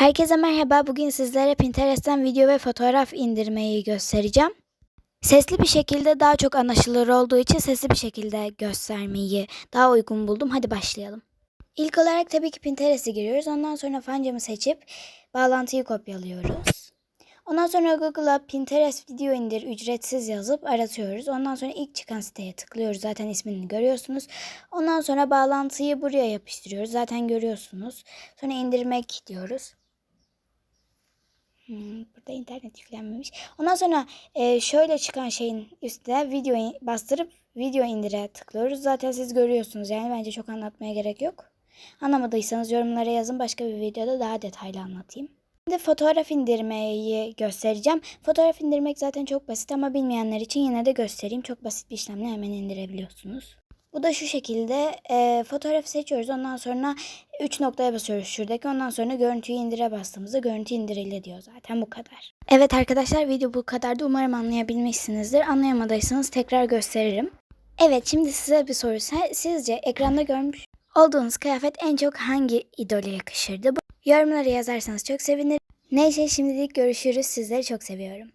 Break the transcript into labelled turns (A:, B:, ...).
A: Herkese merhaba. Bugün sizlere Pinterest'ten video ve fotoğraf indirmeyi göstereceğim. Sesli bir şekilde daha çok anlaşılır olduğu için sesli bir şekilde göstermeyi daha uygun buldum. Hadi başlayalım. İlk olarak tabii ki Pinterest'e giriyoruz. Ondan sonra fancamı seçip bağlantıyı kopyalıyoruz. Ondan sonra Google'a Pinterest video indir ücretsiz yazıp aratıyoruz. Ondan sonra ilk çıkan siteye tıklıyoruz. Zaten ismini görüyorsunuz. Ondan sonra bağlantıyı buraya yapıştırıyoruz. Zaten görüyorsunuz. Sonra indirmek diyoruz. Hmm, burada internet yüklenmemiş. Ondan sonra e, şöyle çıkan şeyin üstüne videoyu bastırıp video indire tıklıyoruz. Zaten siz görüyorsunuz yani bence çok anlatmaya gerek yok. Anlamadıysanız yorumlara yazın başka bir videoda daha detaylı anlatayım. Şimdi fotoğraf indirmeyi göstereceğim. Fotoğraf indirmek zaten çok basit ama bilmeyenler için yine de göstereyim. Çok basit bir işlemle hemen indirebiliyorsunuz. Bu da şu şekilde e, fotoğrafı seçiyoruz. Ondan sonra 3 noktaya basıyoruz şuradaki. Ondan sonra görüntüyü indire bastığımızda görüntü indirildi diyor zaten bu kadar. Evet arkadaşlar video bu kadardı. Umarım anlayabilmişsinizdir. Anlayamadıysanız tekrar gösteririm. Evet şimdi size bir soru. Sizce ekranda görmüş olduğunuz kıyafet en çok hangi idole yakışırdı? Bu yorumlara yazarsanız çok sevinirim. Neyse şimdilik görüşürüz. Sizleri çok seviyorum.